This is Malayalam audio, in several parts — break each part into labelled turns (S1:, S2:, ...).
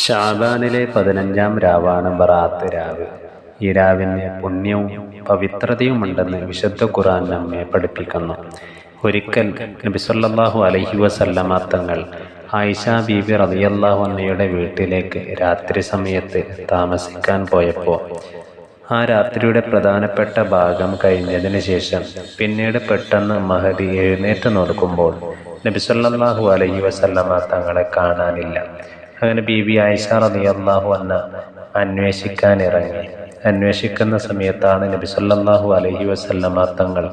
S1: ഷാബാനിലെ പതിനഞ്ചാം രാവാണ് ബറാത്ത് രാവ്. ഈ രാവിന് പുണ്യവും പവിത്രതയുമുണ്ടെന്ന് വിശുദ്ധ ഖുറാൻ നമ്മെ പഠിപ്പിക്കുന്നു. ഒരിക്കൽ നബി അലഹി വസല്ലമ തങ്ങൾ ആയിഷ ബീബി റളിയല്ലാഹു അൻഹയുടെ വീട്ടിലേക്ക് രാത്രി സമയത്ത് താമസിക്കാൻ പോയപ്പോൾ ആ രാത്രിയുടെ പ്രധാനപ്പെട്ട ഭാഗം കഴിഞ്ഞതിന് ശേഷം പിന്നീട് പെട്ടെന്ന് മഹദി എഴുന്നേറ്റ് നോക്കുമ്പോൾ നബി അലഹി അലൈഹി വസല്ലമ തങ്ങളെ കാണാനില്ല. അങ്ങനെ ബീബി ആയിഷ റളിയല്ലാഹു അൻഹ അന്വേഷിക്കാൻ ഇറങ്ങി അന്വേഷിക്കുന്ന സമയത്താണ് നബി സല്ലല്ലാഹു അലൈഹി വസല്ലമ തങ്ങൾ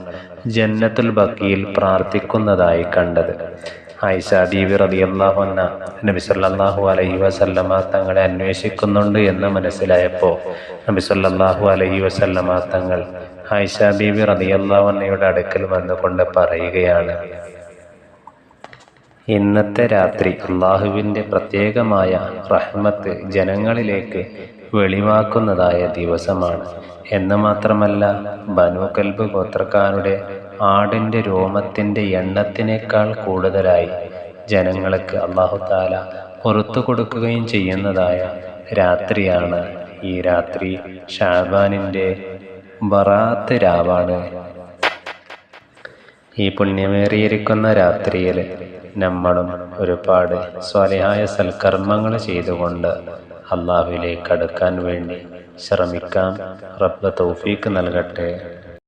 S1: ജന്നത്തുൽ ബക്കിയിൽ പ്രാർത്ഥിക്കുന്നതായി കണ്ടത്. ആയിഷ ബീവി റളിയല്ലാഹു അൻഹ നബി സല്ലല്ലാഹു അലൈഹി വസല്ലമ തങ്ങളെ അന്വേഷിക്കുന്നുണ്ട് എന്ന് മനസ്സിലായപ്പോൾ നബി സല്ലല്ലാഹു അലൈഹി വസല്ലമ തങ്ങൾ ആയിഷ ബീവി റളിയല്ലാഹു അൻഹയുടെ അടുക്കൽ വന്നുകൊണ്ട് പറയുകയാണ് ഇന്നത്തെ രാത്രി അള്ളാഹുവിന്റെ പ്രത്യേകമായ റഹ്മത്ത് ജനങ്ങളിലേക്ക് വെളിവാക്കുന്നതായ ദിവസമാണ്. എന്ന് മാത്രമല്ല ബനു കൽബ് ഗോത്രക്കാരുടെ ആടിന്റെ രോമത്തിന്റെ എണ്ണത്തിനേക്കാൾ കൂടുതലായി ജനങ്ങൾക്ക് അള്ളാഹു താല പുറത്തു കൊടുക്കുകയും ചെയ്യുന്നതായ രാത്രിയാണ് ഈ രാത്രി. ഷാബാനിന്റെ ബറാത്ത് രാവാണ് ഈ പുണ്യമേറിയിരിക്കുന്ന രാത്രിയിൽ നമ്മളും ഒരുപാട് സ്വലയായ സൽക്കർമ്മങ്ങൾ ചെയ്തുകൊണ്ട് അള്ളാഹുവിലേക്ക് അടുക്കാൻ വേണ്ടി ശ്രമിക്കാം. റബ്ബ് തൗഫീക്ക് നൽകട്ടെ.